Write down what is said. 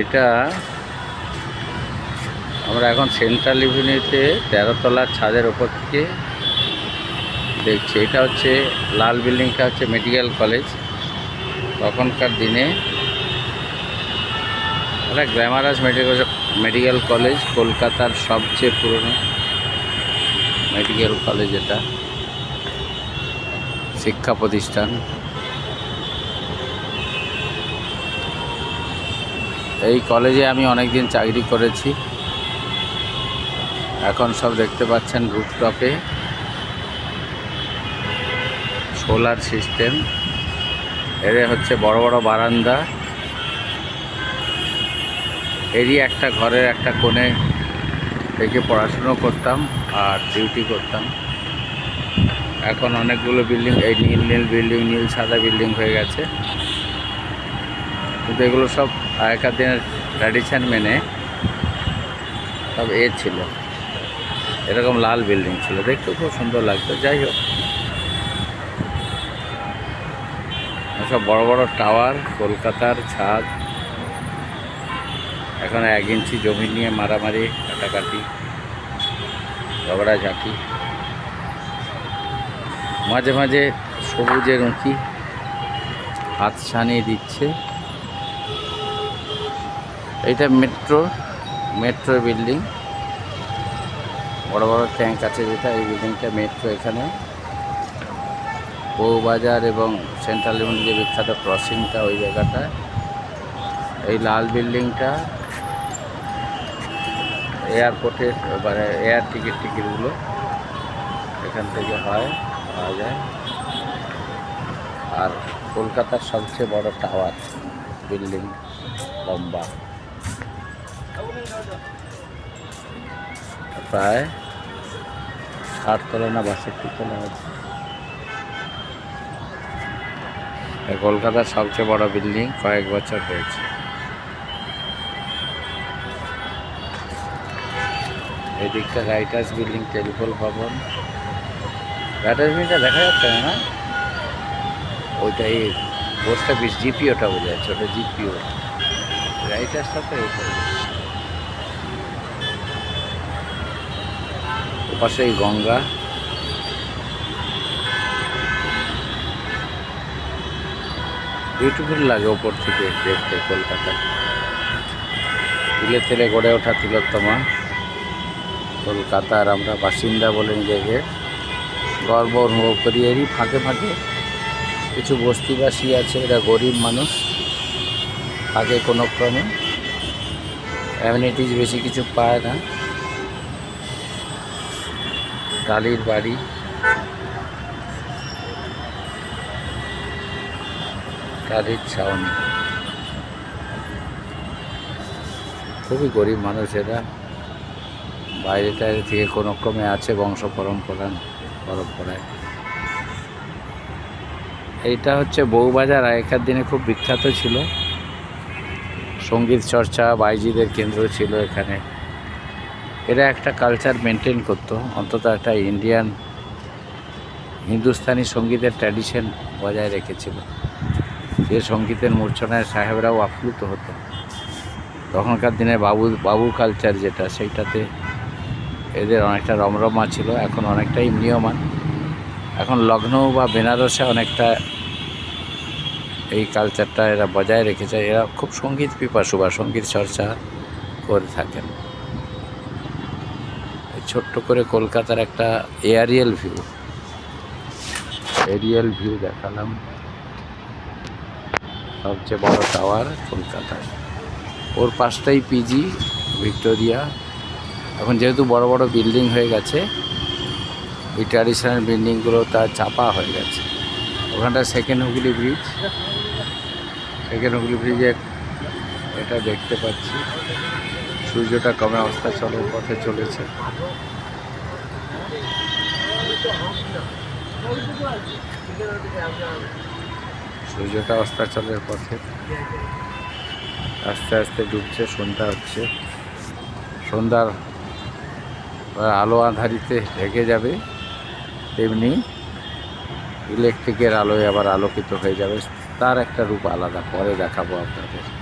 এটা আমরা এখন সেন্ট্রাল ইভিনিউতে তেরোতলার ছাদের ওপর থেকে দেখছি। এটা হচ্ছে লাল বিল্ডিংটা হচ্ছে মেডিকেল কলেজ। তখনকার দিনে এটা গ্ল্যামারাস মেডিকেল মেডিকেল কলেজ, কলকাতার সবচেয়ে পুরনো মেডিকেল কলেজ এটা। শিক্ষা প্রতিষ্ঠান। এই কলেজে আমি অনেক দিন চাকরি করেছি। এখন সব দেখতে পাচ্ছেন রুফটপে সোলার সিস্টেম এদের হচ্ছে বড় বড় বারান্দা। এরই একটা ঘরের একটা কোণে থেকে পড়াশুনো করতাম আর ডিউটি করতাম। এখন অনেকগুলো বিল্ডিং এই নীল নীল বিল্ডিং নীল সাদা বিল্ডিং হয়ে গেছে। কিন্তু এগুলো সব আগেকার দিনের ট্র্যাডিশন মেনে সব এ ছিল। এরকম লাল বিল্ডিং ছিল। দেখতে খুব সুন্দর লাগতো। যাই হোক। সব বড় বড় টাওয়ার কলকাতার ছাদ। এখন এক ইঞ্চি জমি নিয়ে মারামারি, কাটাকাটি ঝগড়াঝাঁটি মাঝে মাঝে সবুজের উঁকি হাত ছানিয়ে দিচ্ছে। এইটা মেট্রো মেট্রো বিল্ডিং বড় বড় ট্যাঙ্ক আছে যেটা, এই বিল্ডিংটা মেট্রো এখানে। বউবাজার এবং সেন্ট্রাল লিমিটেড যে বিখ্যাত ক্রসিংটা ওই জায়গাটা। এই লাল বিল্ডিংটা এয়ারপোর্টের মানে এয়ার টিকিট টিকিটগুলো এখান থেকে হয়, পাওয়া যায়। আর কলকাতার সবচেয়ে বড় টাওয়ার বিল্ডিং লম্বা। প্রায় ষাট তলা না বাষট্টি তলা কলকাতার সবচেয়ে বড় বিল্ডিং কয়েক বছর হয়েছে। এদিকটা রাইটার্স বিল্ডিং টেলিফোন ভবন। রাইটার্স বিল্ডিংটা দেখা যাচ্ছে না? ওইটা এই পোস্ট অফিস, জিপিওটা বোঝা যাচ্ছে ওটা জিপিও। রাইটার্সটা তো এটা ওপাশে এই গঙ্গা। বিউটিফুল লাগে ওপর থেকে দেখতে কলকাতা তিলে তিলে গড়ে ওঠা তিলোত্তমা। কলকাতার আমরা বাসিন্দা বলে নিজেকে। গর্ব অনুভব করি, এরই ফাঁকে ফাঁকে কিছু বস্তিবাসী আছে, এরা গরিব মানুষ। থাকে কোনো ক্রমে। অ্যামিনিটিস বেশি কিছু পায় না। টালির বাড়ি। টালির ছাউনি। খুবই গরিব মানুষ এরা। বাইরে টাইরে থেকে কোনো ক্রমে আছে বংশ পরম্পরা, পরম্পরায়। এইটা হচ্ছে বউবাজার, আগেকার দিনে খুব বিখ্যাত ছিল। সংগীত চর্চা, বাইজিদের কেন্দ্র ছিল এখানে। এরা একটা কালচার মেনটেন করতো, অন্তত একটা ইন্ডিয়ান হিন্দুস্তানি সঙ্গীতের ট্র্যাডিশন বজায় রেখেছিল। যে সঙ্গীতের মূর্ছনায় সাহেবরাও আপ্লুত হতো। তখনকার দিনে বাবু বাবু কালচার যেটা, সেইটাতে এদের অনেকটা রমরমা ছিল, এখন অনেকটাই নিয়মান এখন লখনৌ বা বেনারসে অনেকটা এই কালচারটা এরা বজায় রেখেছে। এরা খুব সংগীত পিপাসু বা সংগীত চর্চা করে থাকেন। ছোট্ট করে কলকাতার একটা এয়ারিয়াল ভিউ এরিয়াল ভিউ দেখালাম। সবচেয়ে বড় টাওয়ার কলকাতায়। ওর পাশটাই পিজি ভিক্টোরিয়া এখন যেহেতু বড় বড় বিল্ডিং হয়ে গেছে এই ট্র্যাডিশনাল বিল্ডিংগুলো তার চাপা হয়ে গেছে। ওখানটা second Hooghly bridge second Hooghly ব্রিজে এটা দেখতে পাচ্ছি। সূর্যটা কমে অবস্থা চলের পথে চলেছে। সূর্যটা অস্তাচলের পথে। আস্তে আস্তে ডুবছে, সন্ধ্যা হচ্ছে। সন্ধ্যার আলো আধারিতে ঢেকে যাবে, তেমনি ইলেকট্রিকের আলোয় আবার আলোকিত হয়ে যাবে। তার একটা রূপ আলাদা, পরে দেখাবো আপনাদের।